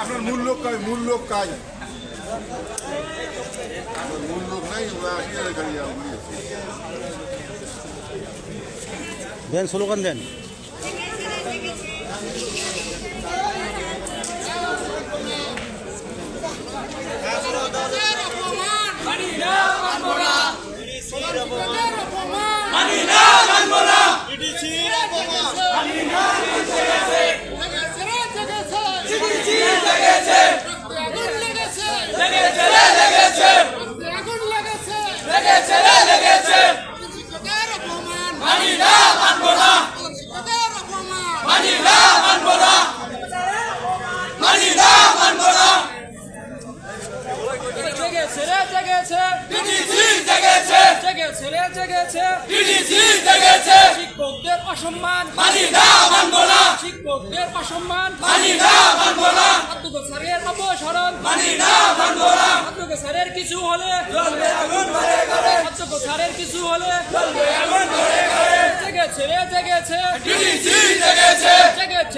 আপনার মূল লোক কাজ মূল লোক কাজ মূল লোক নাই দেন স্লোগান দেন জেগেছে রে জেগেছে ডিডিসি জেগেছে জেগেছে রে জেগেছে ডিডিসি জেগেছে শিক্ষকদের অসম্মান মানি না মানবো না। শিক্ষকদের অসম্মান। মানি না। মানবো না অধ্যক্ষ স্যারের অপসারণ মানি না মানবো না অধ্যক্ষ স্যারের কিছু হলে জ্বলবে আগুন ঘরে ঘরে অধ্যক্ষ স্যারের কিছু হলে জ্বলবে আগুন ঘরে ঘরে জেগেছে রে জেগেছে ডিডিসি জেগেছে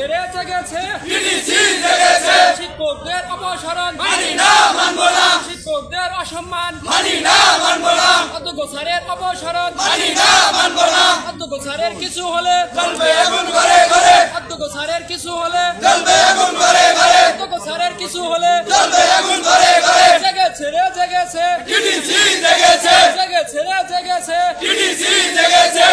জেগেছে রে জেগেছে ডিডিসি জেগেছে শিক্ষকদের অপসারণ। মানি না মানবো না শিক্ষকদের অসম্মান। মানি না মানবো না অধ্যক্ষ স্যারের অপসারণ। মানি না মানবো না অধ্যক্ষ স্যারের কিছু হলে জ্বলবে আগুন ঘরে ঘরে অধ্যক্ষ স্যারের কিছু হলে জ্বলবে আগুন ঘরে ঘরে অধ্যক্ষ স্যারের কিছু হলে জ্বলবে আগুন ঘরে ঘরে জেগেছে রে জেগেছে ডিডিসি জেগেছে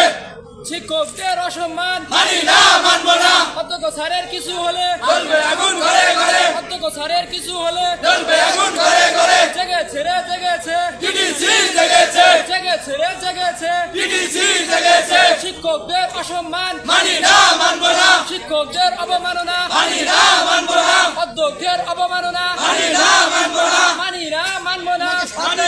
শিক্ষকদের অসম্মান মানি না মানবো না অধ্যক্ষ স্যারের কিছু হলে জ্বলবে আগুন ঘরে ঘরে। অধ্যক্ষ স্যারের কিছু হলে জ্বলবে আগুন ঘরে ঘরে। জেগেছে। রে জেগেছে। ডিডিসি জেগেছে জেগেছে। রে জেগেছে ডিডিসি জেগেছে। শিক্ষকদের অসম্মান। মানি না মানবো না। শিক্ষকদের অবমাননা। মানি না মানবো না। অধ্যক্ষের অবমাননা। মানি না মানবো না। মানি না মানব না। মানি না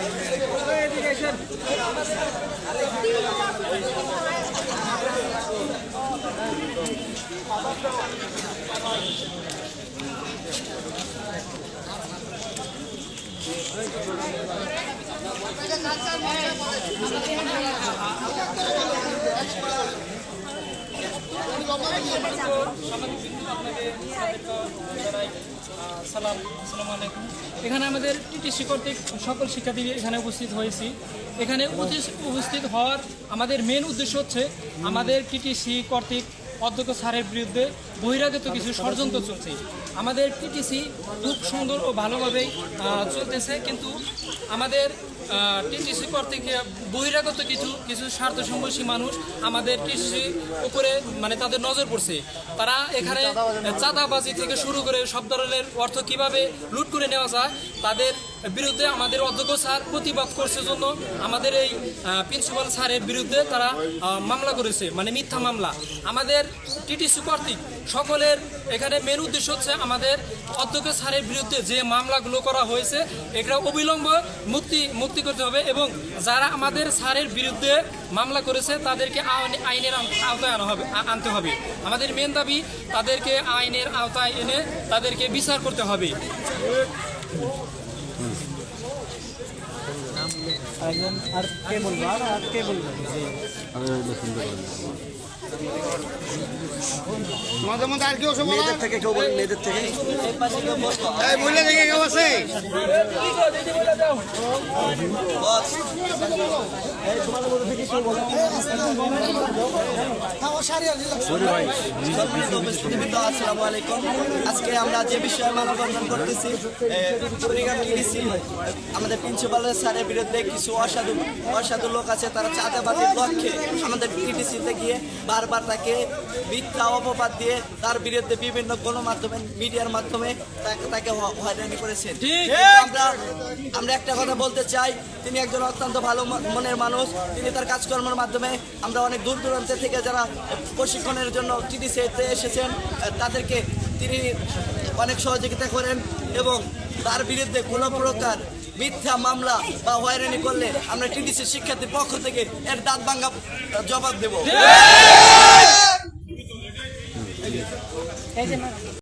হবে সালাম, আসসালামু আলাইকুম। এখানে আমাদের টিটিসি কর্তৃক সকল শিক্ষার্থী এখানে উপস্থিত হয়েছি। এখানে উপস্থিত- উপস্থিত হওয়ার আমাদের মেন উদ্দেশ্য হচ্ছে আমাদের টিটিসি কর্তৃক অধ্যক্ষ স্যারের বিরুদ্ধে বহিরাগত কিছু ষড়যন্ত্র চলছে। আমাদের টিটিসি খুব সুন্দর ও ভালোভাবেই চলতেছে। কিন্তু আমাদের টিটিসি কর্তৃক বহিরাগত কিছু কিছু স্বার্থসম্পর্শী মানুষ আমাদের টিটিসি উপরে মানে তাদের নজর পড়ছে। তারা এখানে চাঁদাবাজি থেকে শুরু করে সব ধরনের অর্থ কীভাবে লুট করে নেওয়া যায়, তাদের বিরুদ্ধে আমাদের অধ্যক্ষ স্যার প্রতিবাদ করছে জন্য আমাদের এই প্রিন্সিপাল স্যারের বিরুদ্ধে তারা মামলা করেছে মানে মিথ্যা মামলা। আমাদের টিটিসি কর্তৃক সকলের এখানে মেন উদ্দেশ্য হচ্ছে আমাদের অধ্যক্ষ স্যারের বিরুদ্ধে যে মামলাগুলো করা হয়েছে এটা অবিলম্বে মুক্তি মুক্তি করতে হবে এবং যারা আমাদের স্যারের বিরুদ্ধে মামলা করেছে তাদেরকে আইন- আইনের আওতায় আনা হবে আনতে হবে। আমাদের মেন দাবি তাদেরকে আইনের আওতায় এনে তাদেরকে বিচার করতে হবে। আর কে বলব? আর কে বলবেন যে তোমাদের মধ্যে আর কেউ বলো? মেয়েদের থেকে কেউ বলেন মেয়েদের থেকে? এই মহিলা থেকে কেউ আছে। আজকে আমরা যে বিষয়ে মানববন্ধন করতেছি আমাদের প্রিন্সিপালের স্যারের বিরুদ্ধে কিছু অসাধু অসাধু লোক আছে তারা চাঁদাবাজির লক্ষ্যে আমাদের টিডিসিতে গিয়ে বারবার তাকে মিথ্যা অপবাদ দিয়ে তার বিরুদ্ধে বিভিন্ন গণমাধ্যমে মিডিয়ার মাধ্যমে তাকে তাকে হয়রানি করেছেন। আমরা আমরা একটা কথা বলতে চাই তিনি একজন অত্যন্ত ভালো মনের মানুষ তিনি তার কাজকর্মের মাধ্যমে আমরা অনেক দূর দূরান্ত থেকে যারা প্রশিক্ষণের জন্য টিডিসিতে এসেছেন তাদেরকে তিনি অনেক সহযোগিতা করেন এবং তার বিরুদ্ধে কোনো প্রকার মিথ্যা মামলা বা হয়রানি করলে আমরা টিডিসি শিক্ষার্থীর পক্ষ থেকে এর দাঁত ভাঙ্গা জবাব দেব। 没事嘛